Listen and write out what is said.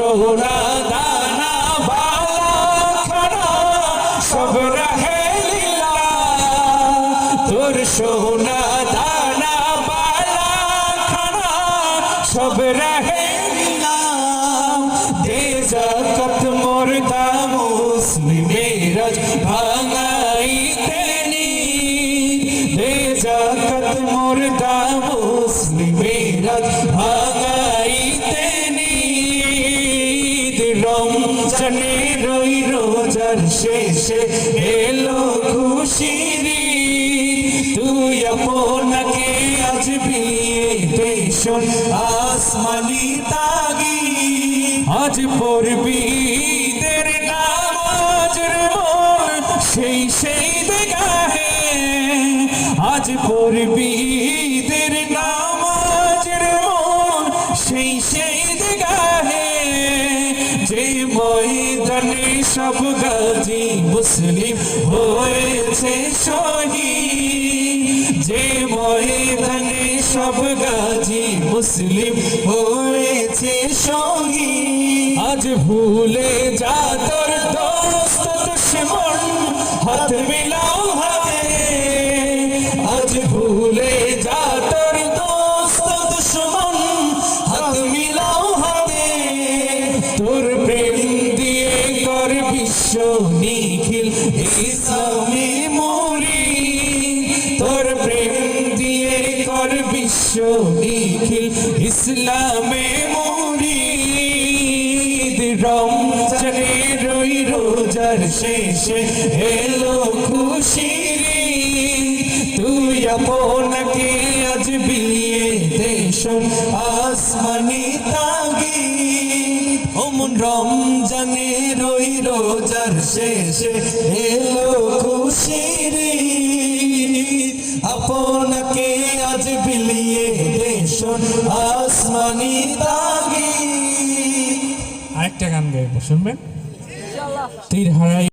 সোনা দানা বালা খানা সব রহে লীলা। তোর সোনা দানা বালা খানা সব রহে লীলা। দে জাকাত মুর্দা মুসলিমের ভাঙাইতে নি দে রমজানে রই রোজার শেষে, এলো খুশির। তুই আপনাকে আজ বিয়ে পেশন আসমানি তাগি আজ পড়বি সেই সেই দেগাহে আজ পড়বি ময়দানে সব গাজী মুসলিম হয়েছে শহীদ। যে ময়দানে সব গাজী মুসলিম হয়েছে শহীদ। আজ ভুলে যা তোর দোস্ত দুশ্মন হাত মিলাও বিশ্ব নিখিল ইসলামে মরি তোর প্রেম দিয়ে কর বিশ্ব নিখিল, ইসলামে মরি রমজানে রই রোজার শেষে, এলো ঈদ। তুই আপনাকে আজ বিলিয়ে দেশন আসমানি তাগি রমজানে রই রোজার শেষে এলো খুশির। আপনাকে আজ বিলিয়ে দেশন আসমানি দাগি আরেকটা গান গাইব, শুনবেন তীর হারাই